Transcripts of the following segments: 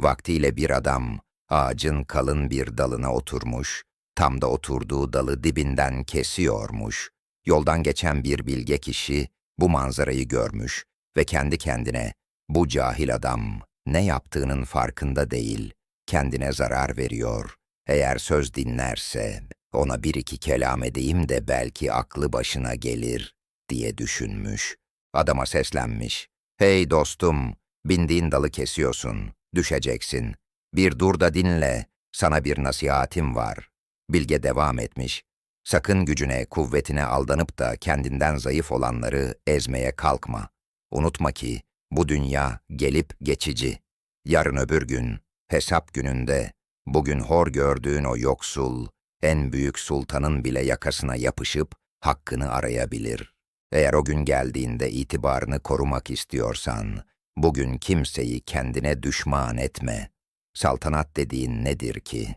Vaktiyle bir adam ağacın kalın bir dalına oturmuş, tam da oturduğu dalı dibinden kesiyormuş. Yoldan geçen bir bilge kişi bu manzarayı görmüş ve kendi kendine bu cahil adam ne yaptığının farkında değil, kendine zarar veriyor. Eğer söz dinlerse ona bir iki kelam edeyim de belki aklı başına gelir diye düşünmüş. Adama seslenmiş. Hey dostum, bindiğin dalı kesiyorsun, düşeceksin. Bir dur da dinle, sana bir nasihatim var. Bilge devam etmiş. Sakın gücüne, kuvvetine aldanıp da kendinden zayıf olanları ezmeye kalkma. Unutma ki bu dünya gelip geçici. Yarın öbür gün, hesap gününde, bugün hor gördüğün o yoksul, en büyük sultanın bile yakasına yapışıp hakkını arayabilir. Eğer o gün geldiğinde itibarını korumak istiyorsan, bugün kimseyi kendine düşman etme. Saltanat dediğin nedir ki?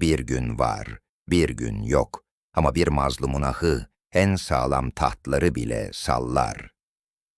Bir gün var, bir gün yok ama bir mazlumun ahı en sağlam tahtları bile sallar.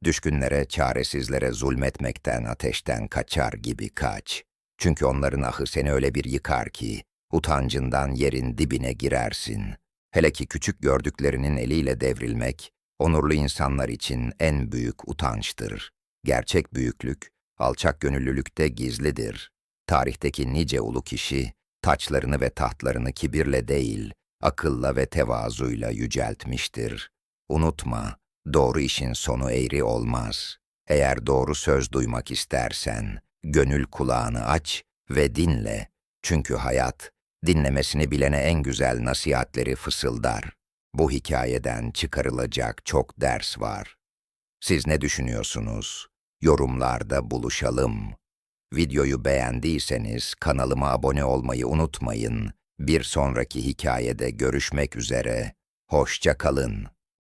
Düşkünlere, çaresizlere zulmetmekten, ateşten kaçar gibi kaç. Çünkü onların ahı seni öyle bir yıkar ki, utancından yerin dibine girersin. Hele ki küçük gördüklerinin eliyle devrilmek, onurlu insanlar için en büyük utançtır. Gerçek büyüklük, alçak gönüllülükte gizlidir. Tarihteki nice ulu kişi, taçlarını ve tahtlarını kibirle değil, akılla ve tevazuyla yüceltmiştir. Unutma, doğru işin sonu eğri olmaz. Eğer doğru söz duymak istersen, gönül kulağını aç ve dinle. Çünkü hayat, dinlemesini bilene en güzel nasihatleri fısıldar. Bu hikayeden çıkarılacak çok ders var. Siz ne düşünüyorsunuz? Yorumlarda buluşalım. Videoyu beğendiyseniz kanalıma abone olmayı unutmayın. Bir sonraki hikayede görüşmek üzere. Hoşça kalın.